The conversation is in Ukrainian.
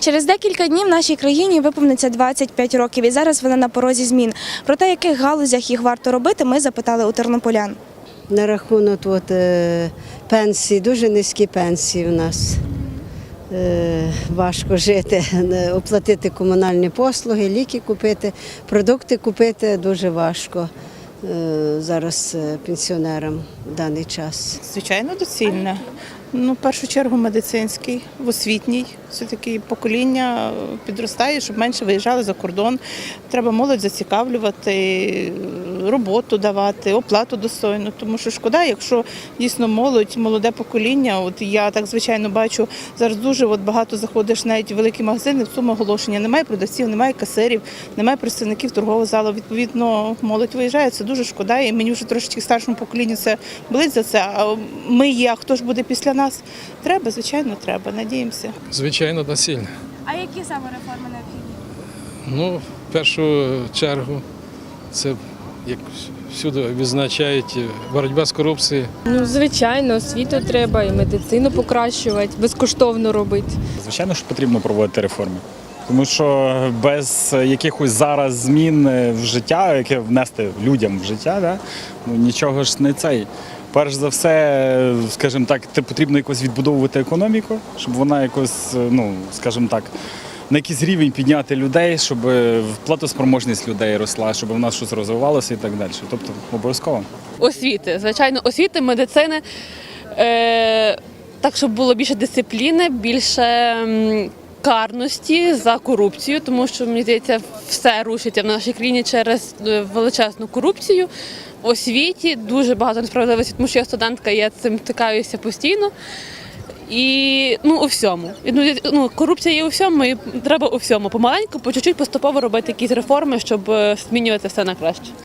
Через декілька днів нашій країні виповниться 25 років, і зараз вона на порозі змін. Про те, яких галузях їх варто робити, ми запитали у тернополян. На рахунок от, е, пенсії, дуже низькі пенсії у нас. Е, важко жити, оплатити комунальні послуги, ліки купити, продукти купити дуже важко е, зараз е, пенсіонерам в даний час. Звичайно, доцільне. Ну, в першу чергу медицинський, в освітній. Все-таки покоління е, підростає, щоб менше виїжджали за кордон. Треба молодь зацікавлювати, е, роботу давати, оплату достойну. Тому що шкода, якщо дійсно молодь, молоде покоління, от я так звичайно бачу, зараз дуже от багато заходиш навіть в великі магазини, в цьому оголошення. Немає продавців, немає касирів, немає представників торгового залу. Відповідно, молодь виїжджає. Це дуже шкода. І мені вже трошечки старшому поколінню це болить за це. А ми є, а хто ж буде після нас? Треба, звичайно, треба. Надіємося. Звичайно, насильно. А які саме реформи необхідні? Ну, в першу чергу, це як всюди відзначають боротьба з корупцією. Ну, звичайно, освіту треба і медицину покращувати, безкоштовно робити. Звичайно, що потрібно проводити реформи. Тому що без якихось зараз змін в життя, яке внести людям в життя, да, ну, нічого ж не цей. Перш за все, скажімо так, потрібно якось відбудовувати економіку, щоб вона якось, ну, скажімо так, на якийсь рівень підняти людей, щоб платоспроможність людей росла, щоб в нас щось розвивалося і так далі. Тобто обов'язково. освіти, звичайно, освіти, медицини. Е, так, щоб було більше дисципліни, більше карності за корупцію, тому що мені здається, все рушиться в нашій країні через е, величезну корупцію. В освіті дуже багато несправедливості, тому що я студентка, я цим стикаюся постійно. І ну у всьому. І, Ну, ну, корупція є у всьому, і треба у всьому. Помаленьку, по чуть-чуть поступово робити якісь реформи, щоб е, змінювати все на краще.